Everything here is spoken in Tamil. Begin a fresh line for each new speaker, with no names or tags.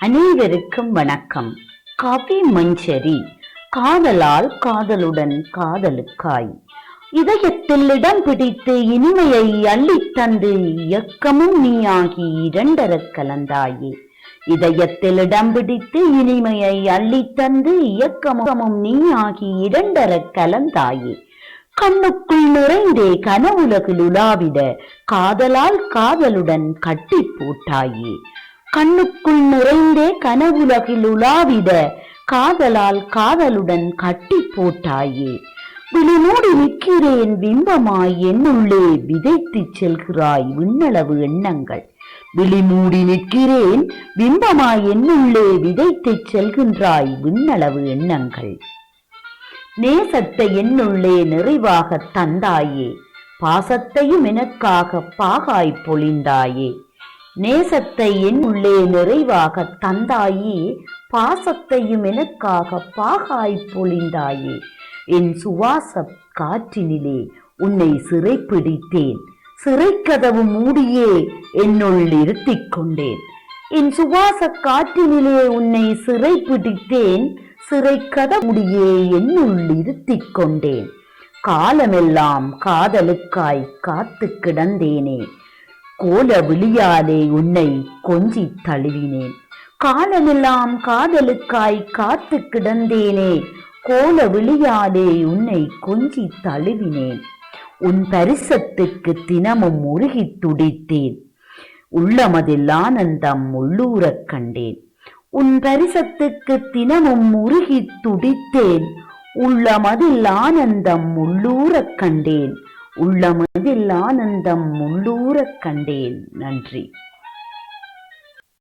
அனைவருக்கும் வணக்கம். கவி மஞ்சரி காதலால் காதலுடன் காதலுக்காய். இதயத்தில் இடம் பிடித்து இனிமையை அள்ளித் தந்து இயக்கமும் நீயாகி இரண்டரக் கலந்தாயே. இதயத்தில் இடம் பிடித்து இனிமையை அள்ளித் தந்து இயக்கமும் நீயாகி இரண்டரக் கலந்தாயே. கண்ணுக்குள் நுழைந்தே கனவுலகில் உலாவிட காதலால் காதலுடன் கட்டி போட்டாயே. கண்ணுக்குள் நிறைந்தே கனவுலகில் உலாவிட காதலால் காதலுடன் கட்டி போட்டாயே. விழிமூடி நிற்கிறேன் பிம்பமாய் என்னுள்ளே விதைத்துச் செல்கிறாய் விண்ணளவு எண்ணங்கள். விழிமூடி நிற்கிறேன் பிம்பமாய் என்னுள்ளே விதைத்துச் செல்கின்றாய் விண்ணளவு எண்ணங்கள். நேசத்தை என்னுள்ளே நிறைவாக தந்தாயே. பாசத்தையும் எனக்காக பாகாய் பொழிந்தாயே. நேசத்தை உள்ளே நிறைவாக தந்தாயே பாசத்தையும் எனக்காக பாகாய் பொழிந்தாயே. என் சுவாச காற்றினிலே உன்னை சிறைப்பிடித்தேன். சிறைக்கதவு மூடியே என்னுள் இருத்திக் கொண்டேன். என் சுவாச காற்றினிலே உன்னை சிறைப்பிடித்தேன். சிறைக்கதவு மூடியே என்னுள் இருத்திக் கொண்டேன். காலமெல்லாம் காதலுக்காய் காத்து கிடந்தேனே. கோல விழியாலே உன்னை கொஞ்சி தழுவினேன். காலமெல்லாம் காதலுக்காய் காத்து கிடந்தேனே கோல விழியாலே உன்னை கொஞ்சி தழுவினேன். உன் பரிசத்துக்கு தினமும் உருகி துடித்தேன். உள்ளமதில் ஆனந்தம் உள்ளூரக் கண்டேன். உன் பரிசத்துக்கு தினமும் உருகி துடித்தேன். உள்ளமதில் ஆனந்தம் உள்ளூரக் கண்டேன். உள்ளமதில் ஆனந்தம் உள்ளூரக் கண்டேன். நன்றி.